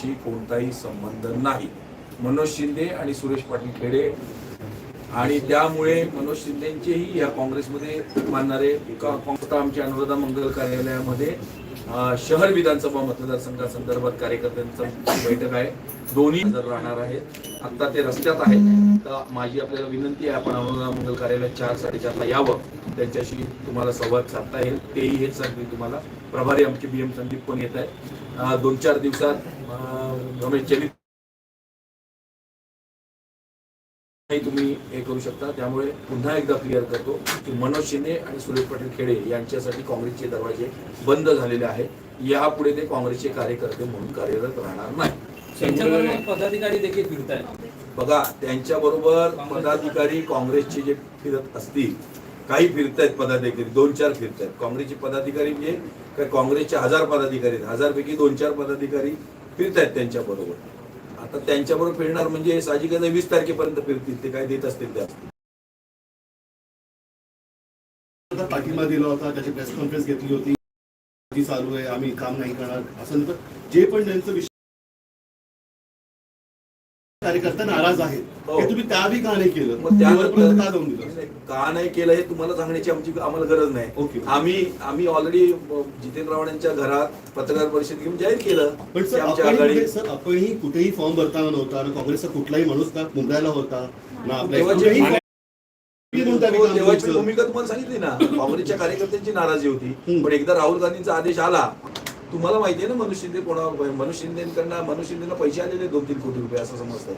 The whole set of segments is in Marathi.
शी कोणताही संबंध नाही. मनोज शिंदे आणि सुरेश पाटील खेडे. आणि त्यामुळे मनोज शिंदेचेही या काँग्रेसमध्ये मानणारे काँग्रेस आमच्या अनुराधा मंगल कार्यालयामध्ये शहर विधानसभा मतदारसंघासंदर्भात कार्यकर्त्यांचं बैठक आहे. दोन्ही जर राहणार आहेत. आता ते रस्त्यात आहेत. तर माझी आपल्याला विनंती आहे आपण अनुराधा मंगल कार्यालयात चार साडेचारला यावं. त्यांच्याशी तुम्हाला संवाद साधता येईल. तेही हेच सांगतील तुम्हाला. प्रभारी आमचे बी एम संदीप पण येत आहे दोन चार दिवसात रमेश चलित नाही तुम्ही हे करू शकता. त्यामुळे पुन्हा एकदा क्लिअर करतो की मनोज शिंदे आणि सुरेश पाटील खेडे यांच्यासाठी काँग्रेसचे दरवाजे बंद झालेले आहेत. यापुढे ते काँग्रेसचे कार्यकर्ते म्हणून कार्यरत राहणार नाही. त्यांच्याबरोबर पदाधिकारी देखील फिरत आहेत बघा त्यांच्या बरोबर पदाधिकारी काँग्रेसचे जे फिरत असतील काही फिरतायत पदाधिकारी दोन चार फिरतायत. काँग्रेसचे पदाधिकारी म्हणजे काय? काँग्रेसचे हजार पदाधिकारी आहेत. हजारपैकी दोन चार पदाधिकारी फिरत त्यांच्या बरोबर आता त्यांच्याबरोबर फिरणार म्हणजे साहजिकच वीस तारखेपर्यंत फिरतील ते काय देत असतील त्या आता पाठिंबा दिला होता त्याची प्रेस कॉन्फरन्स घेतली होती. ती चालू आहे आम्ही काम नाही करणार. असं जे पण त्यांचं विषय कार्यकर्ता नाराज आहेत. हो. हे तुम्ही त्याआधी का नाही केलं? मग त्यानंतर वरपर्यंत का जाऊन दिलं का नाही केलं हे तुम्हाला सांगण्याची आमची आम्हाला गरज नाही. ओके. आम्ही आम्ही ऑलरेडी जितेंद्र रावणांच्या घरात पत्रकार परिषद घेऊन जाहीर केलं पण की सर आमच्या आपण आघाडी कुठे- सर आपणही कुठेही फॉर्म भरताना नव्हता ना काँग्रेसचा कुठलाही माणूस का मुंबईला होता? ना आपल्या तेव्हाची कुठेही ठिकाणी तेव्हाची भूमिका तुम्हाला सांगितली ना. काँग्रेसच्या कार्यकर्त्यांची नाराजी होती. हम्म. पण एकदा राहुल गांधींचा आदेश आला तुम्हाला माहिती आहे ना मनुष्य शिंदे कोणावर मनुष्य शिंदेकडनं मनुष्य शिंदेला पैसे आलेले दोन तीन कोटी रुपये असं समजतंय.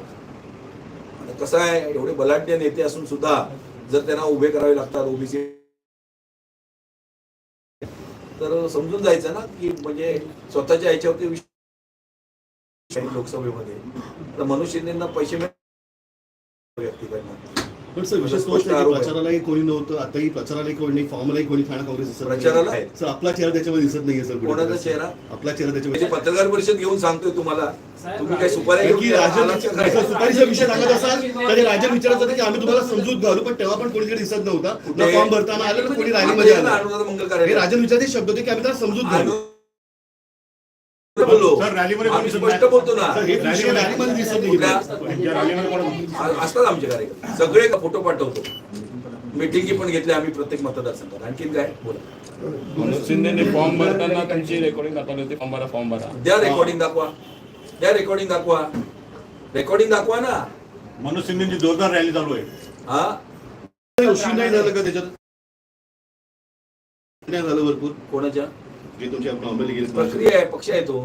आता कसं आहे एवढे बलाढ्य नेते असून सुद्धा जर त्यांना उभे करावे लागतात ओबीसी तर समजून जायचं ना की म्हणजे स्वतःच्या ह्याच्यावरती विश्वास लोकसभेमध्ये. तर मनुष्य शिंदेना पैसे मिळाले व्यक्तीकडनं. पण सर विशेष स्पष्ट आरोप आहे. प्रचारालाही कोणी नव्हतं आताही प्रचारालाही कोणी नाही फॉर्मलाही कोणी ठाणा काँग्रेस दिसत नाही. प्रचाराला आहे. सर आपला चेहरा त्याच्यामध्ये दिसत नाहीये सर कुठे. कोणाचा चेहरा? आपला चेहरा म्हणजे त्याच्यामध्ये पत्रकार परिषद घेऊन सांगतोय तुम्हाला तुम्ही काय की राजन आलात का काय? जर सुपारीचा विषय सांगत असाल तर राजन विचारत होते की आम्ही तुम्हाला समजूत घालू पण तेव्हा पण कोणीकडे दिसत नव्हता ना? फॉर्म भरताना आलं ना कोणी रॅलीमध्ये आता आलं अनुराधा मंगल हे कार्यालय राजन विचारते शब्द होते की आम्ही त्याला समजूत घालू बोललो. आम्ही स्पष्ट बोलतो ना. आ- असतात आमचे कार्यक्रम सगळे फोटो पाठवतो? मिटिंगी पण घेतल्या आम्ही प्रत्येक मतदारसंघात. आणखीन काय? बोला. मनोज शिंदेने फॉर्म भरताना तुमची रेकॉर्डिंग दाखवली होती. फॉर्म भरा फॉर्म भरा. द्या रेकॉर्डिंग दाखवा. द्या रेकॉर्डिंग दाखवा. रेकॉर्डिंग दाखवा ना. मनोज शिंदेची जोरदार रॅली चालू आहे. हा? उशीर नाही झालं का त्याच्यात? नाही झालं भरपूर. कोणाच्या? जे तुमच्या नॉर्मली प्रक्रिया आहे पक्ष आहे तो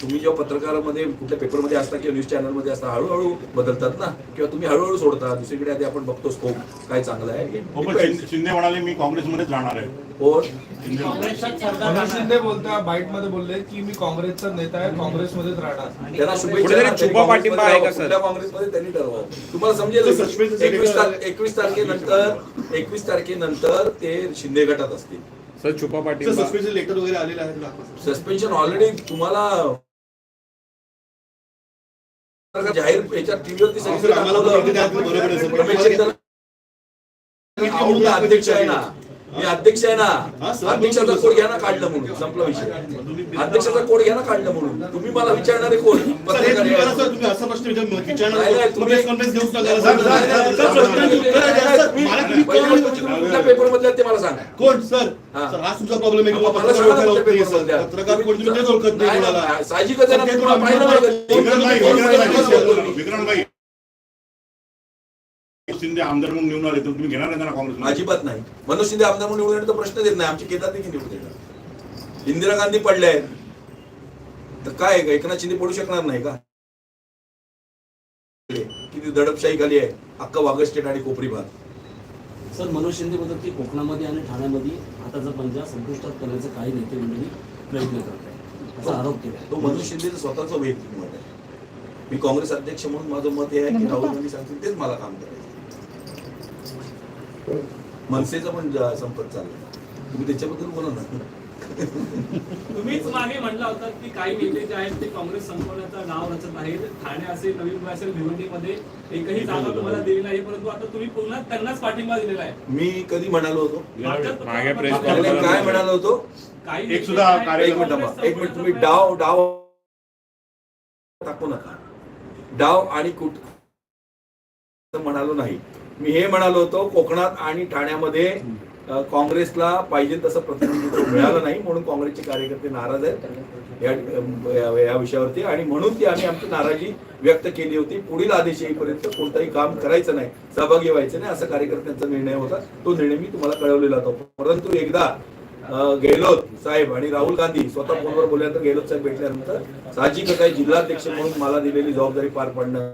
तुम्ही जेव्हा पत्रकारामध्ये कुठल्या पेपरमध्ये असता किंवा न्यूज चॅनलमध्ये असता हळूहळू बदलतात ना? किंवा तुम्ही हळूहळू सोडता? दुसरीकडे आधी आपण बघतो स्कोप काय चांगलं आहे हो शिंदे- म्हणाले मी काँग्रेसमध्येच राहणार आहे. कोण शिंदे बोलता बाईटमध्ये बोलले की मी काँग्रेसचा नेता आहे काँग्रेसमध्येच राहणार. त्यांना शुभेच्छा पाठिंबा आहे का, राहावं. सर? कुठल्या काँग्रेसमध्ये त्यांनी ठरवावं. तुम्हाला समजेल एकवीस तारखेनंतर एकवीस तारखेनंतर ते शिंदे गटात असतील. सर छुपा पाठिंबा सस्पेन्शन लेटर वगैरे आलेले आहेत का? सस्पेन्शन ऑलरेडी तुम्हाला जाहीर याच्यात टीव्हीवरती आहे, मी अध्यक्ष आहे ना. मी अध्यक्ष आहे हा, ना अध्यक्षाचा कोड. घ्या ना काढलं म्हणून. संपला विषय. अध्यक्षाचा कोड घ्या ना काढलं म्हणून. तुम्ही मला विचारणारे कोण? कुठल्या पेपर मधल्या ते मला सांगा. कोण? सर. हा. तुमचा प्रॉब्लेम आहे साहजिकच आहे ना, पाहिलं शिंदे आमदार म्हणून निवडून आले तर तुम्ही घेणार नाही काँग्रेस अजिबात नाही. मनोज शिंदे आमदार म्हणून निवडून येण्याचा प्रश्न येत नाही. आमचे केदार देखील निवडून येणार. इंदिरा गांधी पडले आहेत. तर काय आहे? का एकनाथ शिंदे पडू शकणार नाही का? किती दडपशाही खाली आहे. अक्का वाघ स्टेट आणि कोपरी भाग. सर मनोज शिंदे बद्दल की कोकणामध्ये आणि ठाण्यामध्ये आताचा पंजा संपुष्टात करण्याचे काही नेते मंडळी प्रयत्न करत आहेत असा आरोप केला तो मनोज शिंदेचं स्वतःचं वैयक्तिक मत आहे. मी काँग्रेस अध्यक्ष म्हणून माझं मत हे आहे की राहुल गांधी सांगतील तेच मला काम करायचं मनसेचा पण संपर्क चालला तुम्ही त्याच्याबद्दल बोला ना. तुम्हीच मागे म्हणला होता की काही नेते जे आहेत ते काँग्रेस संपवण्याचा डाव रचत आहेत. ठाणे असेल नवी मुंबई असेल भिवंडीमध्ये एकही जागा तुम्हाला दिली नाही परंतु आता तुम्ही पुन्हा त्यांनाच पाठिंबा दिलेला आहे. मी कधी म्हणालो होतो? मागे प्रेस त्याने काय म्हणालो होतो? काही एक सुद्धा कार्य- एक मिनिट थांबा. एक मिनिट. तुम्ही डाव डाव टाकू नका. डाव आणि कुट असं म्हणालो नाही. मी हे म्हणालो होतो कोकणात आणि ठाण्यामध्ये काँग्रेसला पाहिजे तसं प्रतिनिधित्व मिळालं नाही म्हणून काँग्रेसचे कार्यकर्ते नाराज आहेत या विषयावरती. आणि म्हणून ती आम्ही आमची नाराजी व्यक्त केली होती. पुढील आदेश येईपर्यंत कोणतंही काम करायचं नाही सहभागी व्हायचं नाही असा कार्यकर्त्यांचा निर्णय होता. तो निर्णय मी तुम्हाला कळवलेला होता. परंतु एकदा गेहलोत साहेब आणि राहुल गांधी स्वतः फोनवर बोलल्यानंतर गेहलोत साहेब भेटल्यानंतर साहजिकच आहे जिल्हाध्यक्ष म्हणून मला दिलेली जबाबदारी पार पाडणं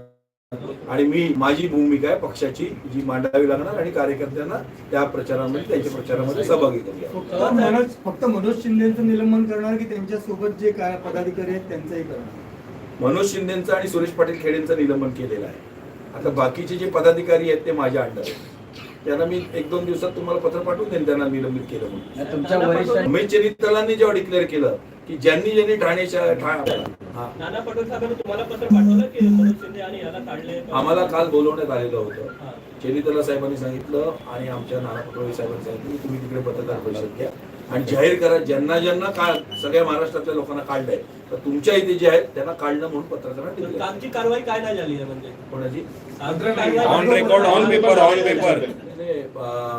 आणि मी माझी भूमिका आहे पक्षाची जी मांडावी लागणार आणि कार्यकर्त्यांना त्या प्रचारामध्ये त्यांच्या प्रचारामध्ये सहभागी करूया फक्त मनोज शिंदेचं निलंबन करणार की त्यांच्यासोबत जे काय पदाधिकारी आहेत त्यांचंही करणार? मनोज शिंदेचं आणि सुरेश पाटील खेडेंचं निलंबन केलेलं आहे. आता बाकीचे जे पदाधिकारी आहेत ते माझ्या अंडर आहेत. त्यांना मी एक दोन दिवसात तुम्हाला पत्र पाठवून देईन त्यांना निलंबित केलं म्हणून. तुमच्या वरिष्ठ उमेश चरित्रांनी जेव्हा डिक्लेअर केलं की ज्यांनी ज्यांनी ठाण्याच्या ठा- हा नाना पटोले साहेबांनी तुम्हाला पत्र पाठवलं की मनोज शिंदे आणि याला काढले आम्हाला काल बोलवण्यात आलेलं होतं चेनितला साहेबांनी सांगितलं आणि आमच्या नाना पटोळे साहेबांनी सांगितलं की तुम्ही तिकडे पत्रकार परिषद घ्या आणि जाहीर करा ज्यांना ज्यांना काळ सगळ्या महाराष्ट्रातल्या लोकांना काढलंय तर तुमच्या इथे जे आहेत त्यांना काढणं म्हणून पत्रकारांना कालची कारवाई काय नाही झाली आहे म्हणजे कोणाची on record on paper on paper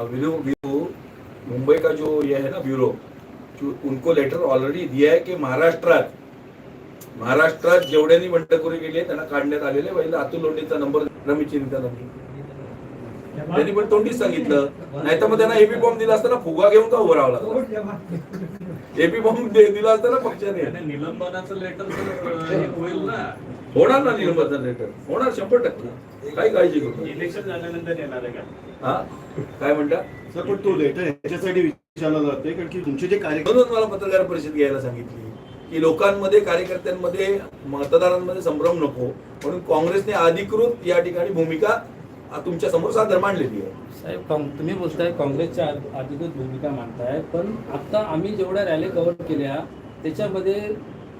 bureau Mumbai का जो ये है ना ब्यूरो उनको लेटर ऑलरेडी दिया आहे की महाराष्ट्रात महाराष्ट्रात जेवढ्यांनी बंडखोरी केली आहे त्यांना काढण्यात आलेले पहिले अतुल लोंढेचा नंबर रमेश चिंता नंबर त्यांनी पण तोंडीच सांगितलं. नाही तर मग त्यांना एपी बॉम्ब दिला असताना फुगा घेऊन का उभं राहावं लागलं? एपी बॉम्ब दिला असताना पक्षाने. निलंबनाचं लेटर होईल ना. होणार ना निलंबन लेटर होणार शंभर टक्के. काही काळजी करू. इलेक्शन झाल्यानंतर येणार आहे का? हा? काय म्हणता? सर पण तो लेटर ह्याच्यासाठी विचारला जातोय कारण की तुमचे जे कार्यकर्ते म्हणून मला पत्रकार परिषद घ्यायला सांगितली की लोकांमध्ये कार्यकर्त्यांमध्ये मतदारांमध्ये संभ्रम नको म्हणून काँग्रेसने अधिकृत या ठिकाणी भूमिका तुमच्यासमोर सादर मांडलेली आहे. साहेब तुम्ही बोलताय काँग्रेसच्या अधिकृत भूमिका मांडताय पण आता आम्ही जेवढ्या रॅली कव्हर केल्या त्याच्यामध्ये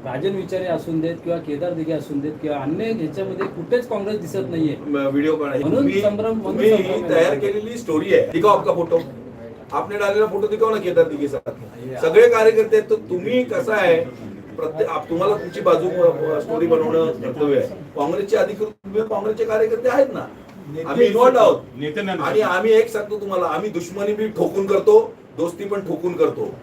राजन विचारे असून देत किंवा केदार दिघे असून देत किंवा अन्य ह्याच्यामध्ये कुठेच काँग्रेस दिसत नाहीये. व्हिडिओ म्हणून संभ्रम- म्हणून. तयार केलेली स्टोरी आहे. दिखाओ आपका फोटो आपने डालेला फोटो दिखाओ ना केदार दिघे सगळे कार्यकर्ते आहेत तर तुम्ही कसं आहे? प्रत्येक तुम्हाला तुमची बाजू स्टोरी बनवणं कर्तव्य आहे. काँग्रेसचे अधिकृत काँग्रेसचे कार्यकर्ते आहेत ना. आम्ही इन्व्हॉल्ड आहोत. नेते आणि आम्ही एक सांगतो तुम्हाला आम्ही दुश्मनी बी ठोकून करतो दोस्ती पण ठोकून करतो.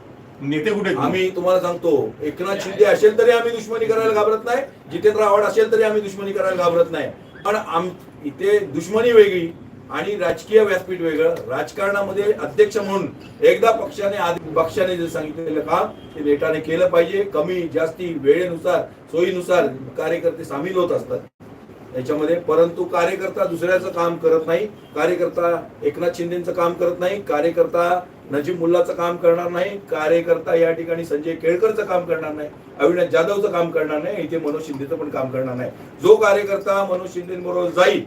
नेते कुठे? आम्ही तुम्हाला सांगतो एकनाथ शिंदे असेल तरी आम्ही दुश्मनी करायला घाबरत नाही जितेंद्र आव्हाड असेल तरी आम्ही दुश्मनी करायला घाबरत नाही. पण आम इथे दुश्मनी वेगळी आणि राजकीय व्यासपीठ वेगळं. राजकारणामध्ये अध्यक्ष म्हणून एकदा पक्षाने आधी पक्षाने जे सांगितलेलं काम ते नेटाने केलं पाहिजे. कमी जास्ती वेळेनुसार सोयीनुसार कार्यकर्ते सामील होत असतात. त्याच्यामध्ये परंतु कार्यकर्ता दुसऱ्याचं काम करत नाही कार्यकर्ता एकनाथ शिंदेचं काम करत नाही कार्यकर्ता नजीब मुल्लाचं काम करणार नाही कार्यकर्ता या ठिकाणी संजय केळकरचं काम करणार नाही अविनाश जाधवचं काम करणार नाही इथे मनोज शिंदेचं पण काम करणार नाही. जो कार्यकर्ता मनोज शिंदेबरोबर जाईल